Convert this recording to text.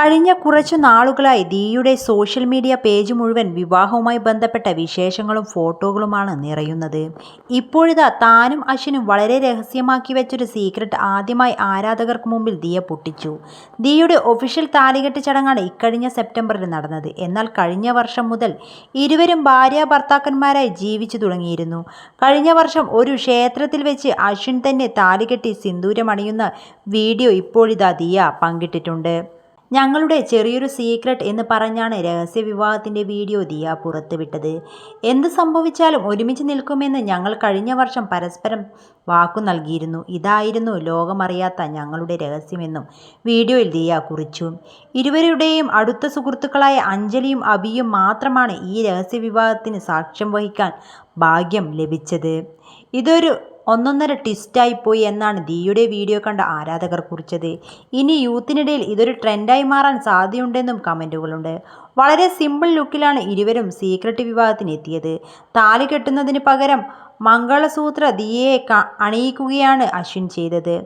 കഴിഞ്ഞ കുറച്ചു നാളുകളായി ദിയുടെ സോഷ്യൽ മീഡിയ പേജ് മുഴുവൻ വിവാഹവുമായി ബന്ധപ്പെട്ട വിശേഷങ്ങളും ഫോട്ടോകളുമാണ് നിറയുന്നത്. ഇപ്പോഴിതാ താനും അശ്വിനും വളരെ രഹസ്യമാക്കി വെച്ചൊരു സീക്രട്ട് ആദ്യമായി ആരാധകർക്ക് മുമ്പിൽ ദിയ പൊട്ടിച്ചു. ദിയുടെ ഒഫീഷ്യൽ താലികെട്ട് ചടങ്ങാണ് ഇക്കഴിഞ്ഞ സെപ്റ്റംബറിൽ നടന്നത്. എന്നാൽ കഴിഞ്ഞ വർഷം മുതൽ ഇരുവരും ഭാര്യ ഭർത്താക്കന്മാരായി ജീവിച്ചു തുടങ്ങിയിരുന്നു. കഴിഞ്ഞ വർഷം ഒരു ക്ഷേത്രത്തിൽ വെച്ച് അശ്വിൻ തന്നെ താലികെട്ടി സിന്ദൂരമണിയുന്ന വീഡിയോ ഇപ്പോഴിതാ ദിയ പങ്കിട്ടിട്ടുണ്ട്. ഞങ്ങളുടെ ചെറിയൊരു സീക്രട്ട് എന്ന് പറഞ്ഞാണ് രഹസ്യ വിവാഹത്തിന്റെ വീഡിയോ ദിയ പുറത്തുവിട്ടത്. എന്ത് സംഭവിച്ചാലും ഒരുമിച്ച് നിൽക്കുമെന്ന് ഞങ്ങൾ കഴിഞ്ഞ വർഷം പരസ്പരം വാക്കു നൽകിയിരുന്നു. ഇതായിരുന്നു ലോകമറിയാത്ത ഞങ്ങളുടെ രഹസ്യമെന്നും വീഡിയോയിൽ ദിയ കുറിച്ചു. ഇരുവരുടെയും അടുത്ത സുഹൃത്തുക്കളായ അഞ്ജലിയും അബിയും മാത്രമാണ് ഈ രഹസ്യ വിവാഹത്തിന് സാക്ഷ്യം വഹിക്കാൻ ഭാഗ്യം ലഭിച്ചത്. ഇതൊരു ഒന്നൊന്നര ട്വിസ്റ്റായി പോയി എന്നാണ് ദിയുടെ വീഡിയോ കണ്ട ആരാധകർ കുറിച്ചത്. ഇനി യൂത്തിനിടയിൽ ഇതൊരു ട്രെൻഡായി മാറാൻ സാധ്യതയുണ്ടെന്നും കമന്റുകളുണ്ട് വളരെ സിമ്പിൾ ലുക്കിലാണ് ഇരുവരും സീക്രട്ട് വിവാഹത്തിനെത്തിയത് താലി കെട്ടുന്നതിന് പകരം മംഗളസൂത്ര ദിയയെ അണിയിക്കുകയാണ് അശ്വിൻ ചെയ്തത്.